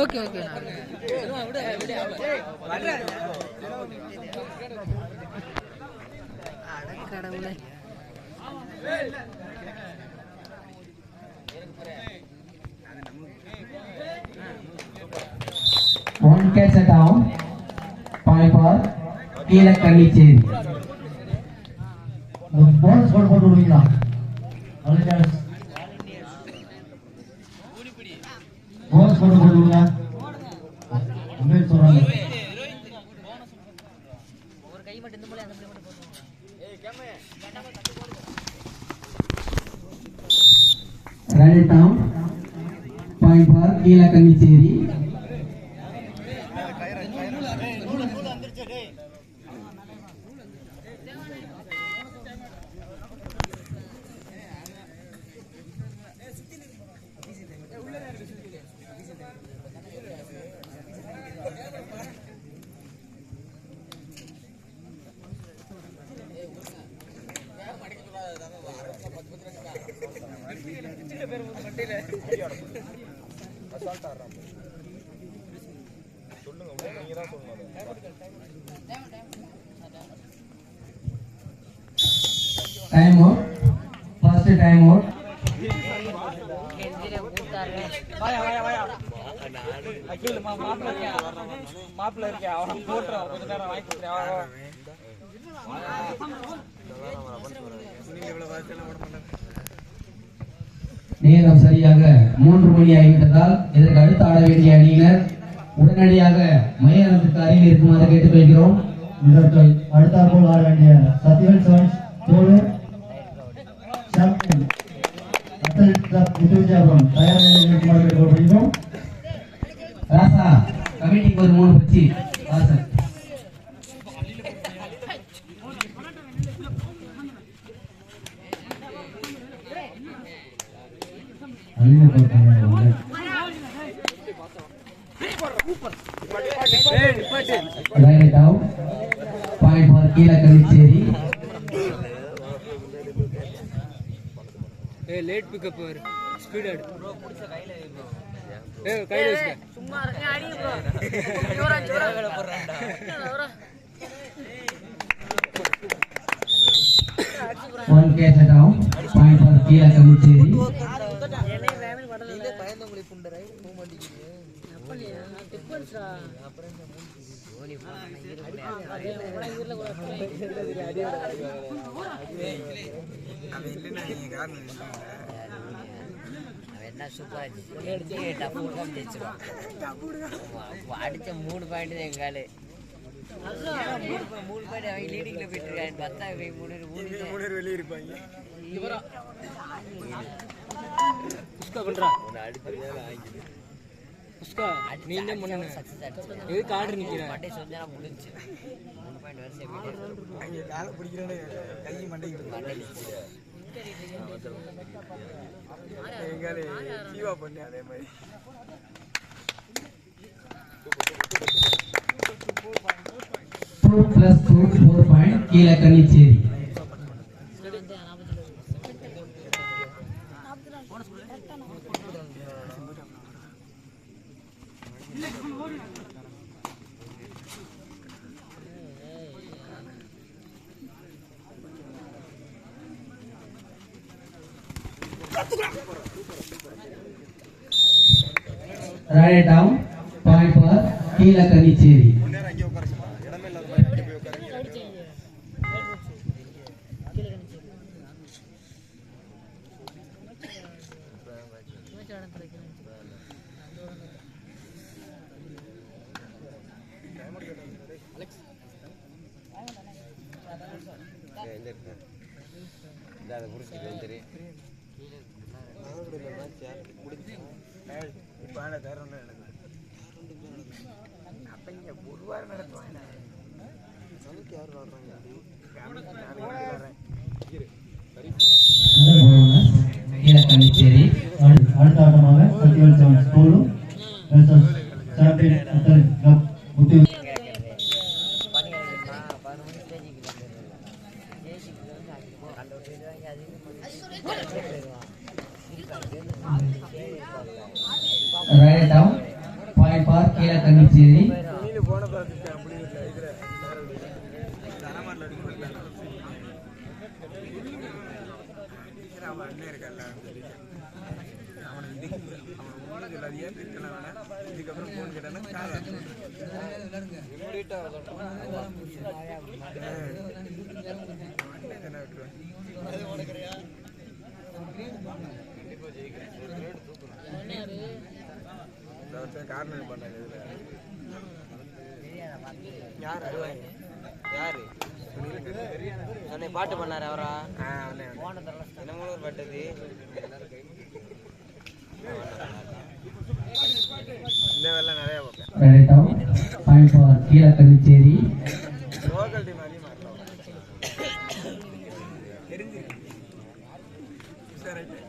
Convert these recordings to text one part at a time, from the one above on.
Okay okay. கடவுளே One catch a down. Point for Keezhakkanicheri bonus போட்டு போட்டு விடுவீங்களா போனஸ் போட்டு போட்டு விடுங்க அம்பேத் சொல்றாங்க run down point for Keezhakkanicheri time out first time out மாப்பிள்ள இருக்கேன் அவனை போட்டுறான் கொஞ்ச நேரம் வாங்கி கொடுத்துறேன் நேரம் சரியாக மூன்று மணி ஆகிவிட்டதால் இதற்கு அடுத்து ஆட வேண்டிய அணியினர் உடனடியாக மைதானத்துக்கு அருகில் இருக்குமாறு கேட்டுக்கொள்கிறோம். இதற்கு அடுத்தாற்போல் ஆட வேண்டிய சத்யவேல் செவன்ஸ் தோழு சாம்பியன் அத்லெட் கிளப் முத்துவிஜயாபுரம் தயார் நிலையில் இருக்குமாறு கேட்டுக்கொள்கிறோம். ராசா கமிட்டிக்கு ஒரு மூணு பச்சி. कर पाया रोहित लाइन डाउन पॉइंट पर। केला करी चेरी ए लेट पिकअप पर स्पीड अड ಏ ಕೈ ಇಸ್ಕ ಸುಮ್ಮನೆ ಅಡಿ ಬ್ರೋ ಜೋರ ಜೋರ ಬರಂಡ ಅವರ वन कैच हटाओ पॉइंट पर केला कमी चेरी போக டிஃபன்ஸ்டா என்ன சூப்பரா இருந்துச்சு டப்பு ஜெயிச்சிடும் மூணு பாயிண்ட் தான் எங்காலு மூணு பாயிண்ட் அவங்க லீடிங்ல போயிட்டு இருக்காங்க பத்தா மூணு மூணு வெளியே இருப்பாங்க. புஷ்கா பண்றா புஷ்கா நீ என்ன எதுக்கு ஆர்டர் நிக்கிற மண்டே சொன்னா முடிஞ்சு மூணு பாயிண்ட் வரிசை போயிட்டு Monday நிச்சு. Two plus two four point Write it down, point for Kila Kanicheri. Keezhakkanicheri Run it down. Point for Keezhakkanicheri Keezhakkanicheri அடுத்த அடுத்த ஆட்டமாக சாம்பியன் முத்து அண்ணன் இருக்கல்ல அவனை இதுக்கு அவன் ஒன்றும் சொல்லாதியா திட்டலாம் வேணாம் இதுக்கப்புறம் ஃபோன் கேட்டானா காலை அண்ணன் தானே விட்டுருவேன் இந்த வருஷம் கார்னர் யார் யாரு அன்னை பாட்டு பண்ணாரு அவரா? தினமலூர் பட்டது இந்த நிறைய பார்ப்பேன் லோக்கல் டீம் அதிகமாக தெரிஞ்சிருக்கு சரி ரைட்டு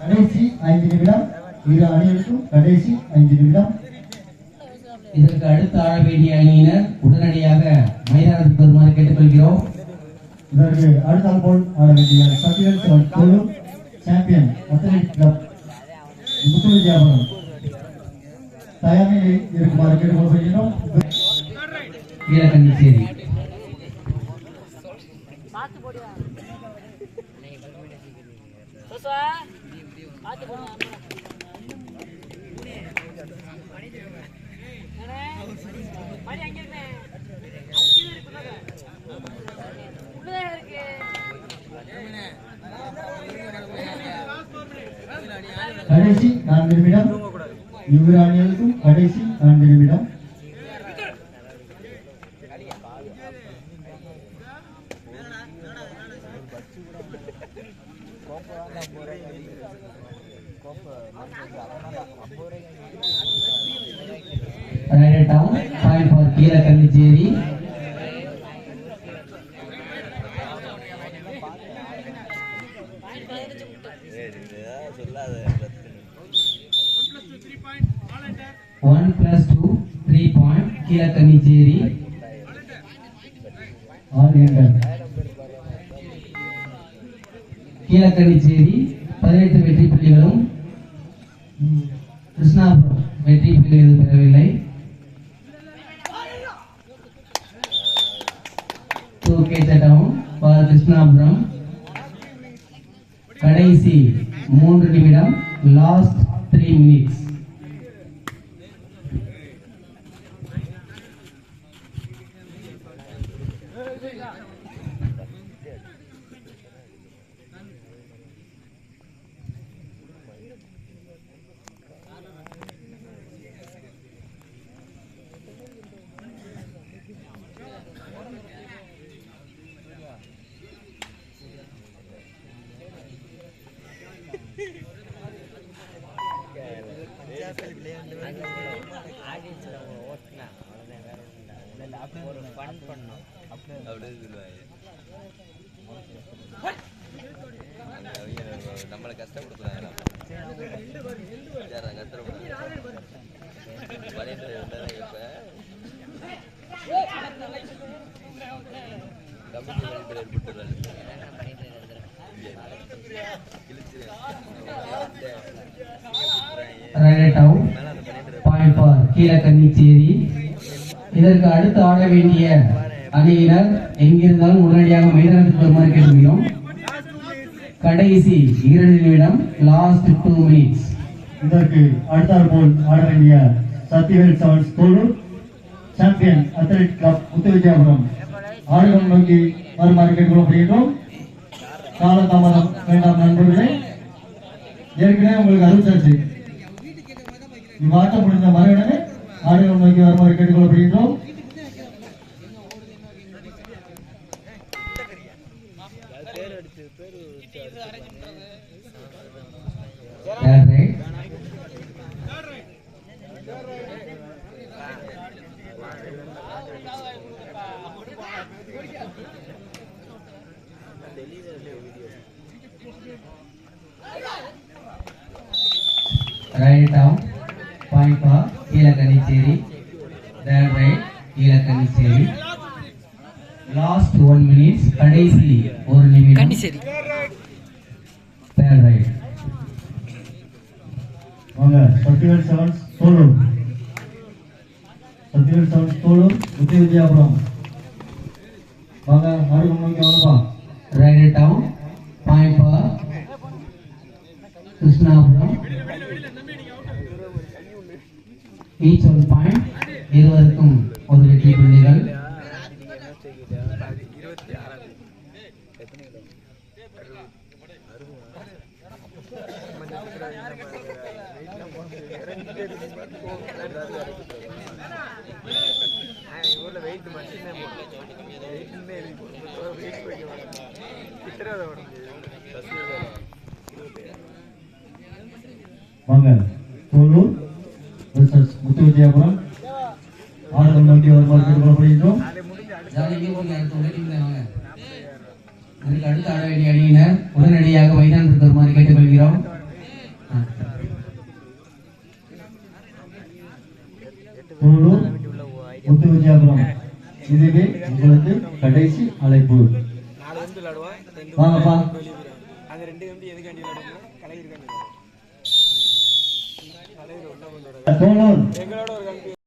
கடைசி ஐந்து நிமிடம் இரு அணிகளுக்கும் கடைசி ஐந்து நிமிடம். ஆட வேண்டிய அணியினர் உடனடியாக மைதானத்துக்கு வருமாறு கேட்டுக்கொள்கிறோம். இதற்கு அடுத்த போல் ஆட வேண்டிய champion athlete club Muthu Vidyapuram தயார் நிலையில் இருக்குமாறு கேட்டுக்கொள்கிறோம் கீழக்கணிச்சேரி கடைசி நான்கு நிமிடம் இவ்விரு அணிகளுக்கும் கடைசி நான்கு நிமிடம் Right down. Point for one plus two three point Keezhakkanicheri ஆறு எண்கள் கீழக்கணிச்சேரி பதினெட்டு வெற்றி புள்ளிகளும் கிருஷ்ணாபுரம் வெற்றி புள்ளிகள் எதுவும் பெறவில்லை. டூ கேட்ட டவுன் ஃபார் கிருஷ்ணாபுரம் கடைசி மூன்று நிமிடம் லாஸ்ட் த்ரீ மினிட்ஸ் ஆடியன்ஸில் அவங்க ஓட்டினா அவ்வளோதான் வேற ஒன்றும் இல்லை அப்போ ஒரு ஃபன் பண்ணோம் அப்படியே சொல்லுவாங்க. நம்மளை கஷ்டப்படுத்துறாங்க யாரா கஷ்டப்படுறாங்க பண்ணிட்டு இருந்தாங்க இப்ப பண்ணிட்டு இதற்கு அடுத்து ஆட வேண்டிய அணியினர் எங்கிருந்தாலும் உடனடியாக மைதானத்துக்கு வருமாறு கேட்டுக்கிறோம் கடைசி இரண்டு நிமிடம் லாஸ்ட் டூ மினிட்ஸ் இதற்கு அடுத்தார் போல் ஆட வேண்டிய Sathyavel sevens தோழு champion athlete club Muthu Vijayapuram ஆடுகளம் நோக்கி வருமாறு கேட்டுக்கொள்ளப்படுகின்றோம். காலதாமதம் வேண்டாம் நண்பர்களே. ஏற்கனவே உங்களுக்கு அறிவிச்சாச்சு. இவ்வாட்டம் முடிந்த மறுவிடமே ஆடுகளம் நோக்கி வருமாறு கேட்டுக்கொள்ளப்படுகின்றோம். That's right. Right down பாய்பா Keezhakanicheri third right Keezhakanicheri last one minutes கடைசி ஒரு நிமிடம் சரி தேர்ட் ரைட் வாங்க சத்யவேல் செவன்ஸ் தோலூர் சத்யவேல் செவன்ஸ் தோலூர் முத்து வித்யாபுரம் வாங்க ஆடுகம் நோக்கி வாங்கப்பா ரைட் டவுன் பாய்பா கிருஷ்ணாபுரம் ஈச் ஒன் பாயிண்ட் இருவருக்கும் ஒரு வெற்றி புள்ளிகள். இருபத்தி ஆறாம் ஊர்ல வெயிட் மட்டும்தான் வெயிட் வெயிட் பண்ணி கிட்டரை ஓட முடியாது வாங்க தோலூர் வெர்சஸ் முத்து வித்யாபுரம் ஆடுகம் நோக்கி வருமாறு கேட்டுக்கொள்ளப்படுகின்றோம் அதற்கு அடுத்து ஆட வேண்டிய அணியினர் உடனடியாக மைதானத்துக்கு வருமாறு கேட்டுக்கொள்கிறோம். தோலூர் இதுவே உங்களுக்கு கடைசி அழைப்பு. வாங்கப்பா. தோணும்